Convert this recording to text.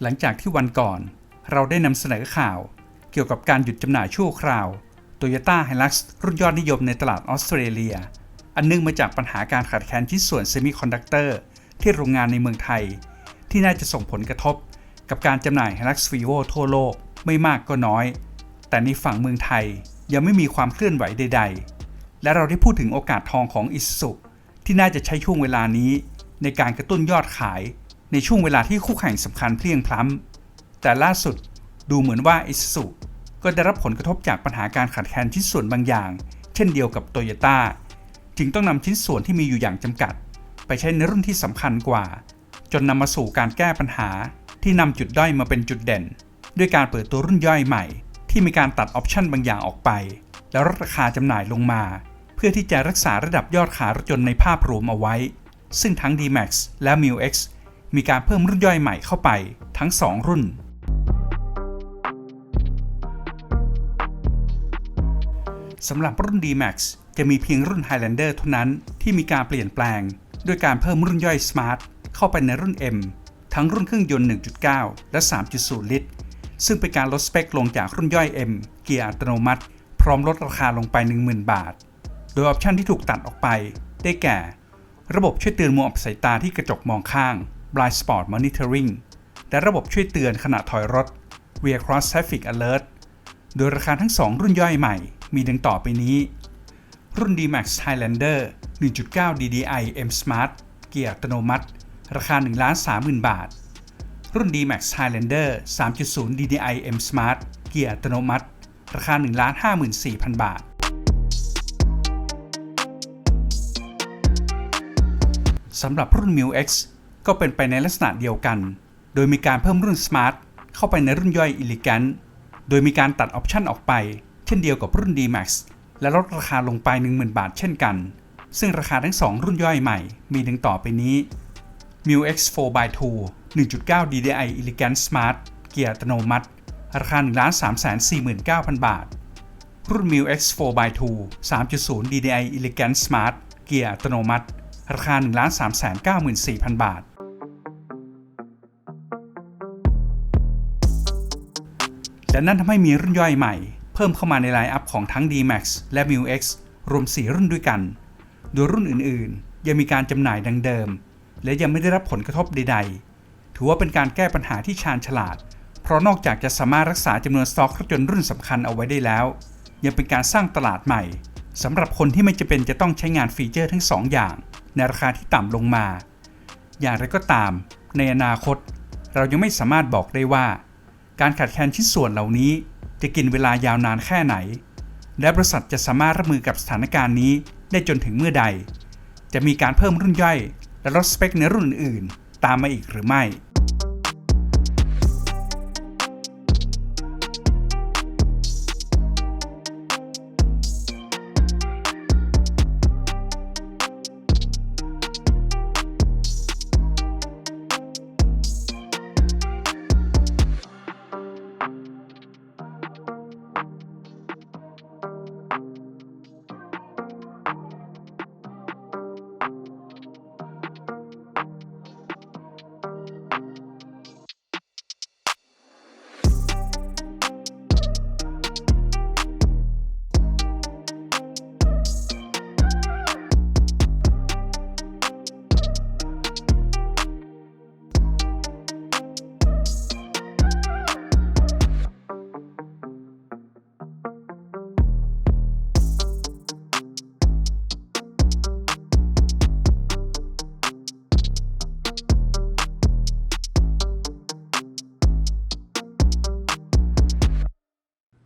หลังจากที่วันก่อน เราได้นำเสนอข่าว เกี่ยวกับการหยุดจำหน่ายชั่วคราว Toyota Hilux รุ่นยอดนิยมในตลาดออสเตรเลีย อันเนื่องมาจากปัญหาการขาดแคลนชิ้นส่วนเซมิคอนดักเตอร์ที่โรงงานในเมืองไทย ที่น่าจะส่งผลกระทบ กับการจำหน่าย Hilux Vivo ทั่วโลกไม่มากก็น้อย แต่ในฝั่งเมืองไทยยังไม่มีความเคลื่อนไหวใด ๆ และเราได้พูดถึงโอกาสทองของ Isuzu ที่น่าจะใช้ช่วงเวลานี้ในการกระตุ้นยอดขาย ในช่วงเวลาที่คู่แข่งสำคัญเพลียงพล้ำแต่ล่าสุดดูเหมือนว่า Isuzu ก็ได้รับผลกระทบจากปัญหาการขาดแคลนชิ้นส่วนบางอย่าง เช่นเดียวกับโตโยต้าจึงต้องนำชิ้นส่วนที่มีอยู่อย่างจำกัด ไปใช้ในรุ่นที่สำคัญกว่า จนนำมาสู่การแก้ปัญหาที่นำจุดด้อยมาเป็นจุดเด่น ด้วยการเปิดตัวรุ่นย่อยใหม่ ที่มีการตัดออปชันบางอย่างออกไป แล้วลดราคาจำหน่ายลงมา เพื่อที่จะรักษาระดับยอดขายรถยนต์ในภาพรวมเอาไว้ ซึ่งทั้ง D-Max และ MU-X มีการเพิ่มรุ่นย่อยใหม่เข้าไปทั้ง 2 รุ่น สำหรับรุ่น D-Max จะมีเพียงรุ่น Highlander เท่านั้นที่มีการเปลี่ยนแปลง ด้วยการเพิ่มรุ่นย่อย Smart เข้าไปในรุ่น M ทั้งรุ่นเครื่องยนต์ 1.9 และ 3.0 ลิตร ซึ่งเป็นการลดสเปคลงจากรุ่นย่อย M เกียร์อัตโนมัติ พร้อมลดราคาลงไป 10,000 บาท โดยออปชันที่ถูกตัดออกไป ได้แก่ ระบบช่วยเตือนมัวอับสายตาที่กระจกมองข้าง Blind Spot Monitoring และระบบช่วยเตือนขณะถอยรถ Rear Cross Traffic Alert โดยราคาทั้ง 2 รุ่นย่อยใหม่ มีดังต่อไปนี้ รุ่น D-Max Highlander 1.9 DDI M Smart เกียร์อัตโนมัติ ราคา 1,30,000 บาท รุ่น D-Max Highlander 3.0 DDI M Smart เกียร์อัตโนมัติ ราคา 1,54,000 บาทสำหรับรุ่น MU-X ก็เป็นไปในลักษณะเดียวกัน โดยมีการเพิ่มรุ่น Smart เข้าไปในรุ่นย่อย Elegant โดยมีการตัดออปชันออกไป เช่นเดียวกับรุ่น D-Max และลดราคาลงไป 10,000 บาทเช่นกัน ซึ่งราคาทั้ง 2 รุ่นย่อยใหม่ มีดังต่อไปนี้ MU-X 4x2 1.9 DDI Elegant Smart เกียร์อัตโนมัติ ราคา 1,349,000บาท รุ่น MU-X 4x2 3.0 DDI Elegant Smart เกียร์อัตโนมัติ ราคา 1,394,000 บาท และนั่นทำให้มีรุ่นย่อยใหม่ เพิ่มเข้ามาในไลน์อัพของทั้ง D-Max และ MU-X รวม 4 รุ่นด้วยกัน โดยรุ่นอื่นๆ ยังมีการจำหน่ายดังเดิม และยังไม่ได้รับผลกระทบใด ๆ ถือว่าเป็นการแก้ปัญหาที่ชาญฉลาด เพราะนอกจากจะสามารถรักษาจำนวนสต็อกรถยนต์รุ่นสำคัญเอาไว้ได้แล้ว ยังเป็นการสร้างตลาดใหม่สำหรับคนที่ไม่จำเป็นจะต้องใช้งานฟีเจอร์ทั้งสออย่าง ในราคาที่ต่ำลงมา อย่างไรก็ตาม ในอนาคต เรายังไม่สามารถบอกได้ว่า การขาดแคลนชิ้นส่วนเหล่านี้จะกินเวลายาวนานแค่ไหน และบริษัทจะสามารถรับมือกับสถานการณ์นี้ได้จนถึงเมื่อใด จะมีการเพิ่มรุ่นย่อย และลดสเปคในรุ่นอื่นๆตามมาอีกหรือไม่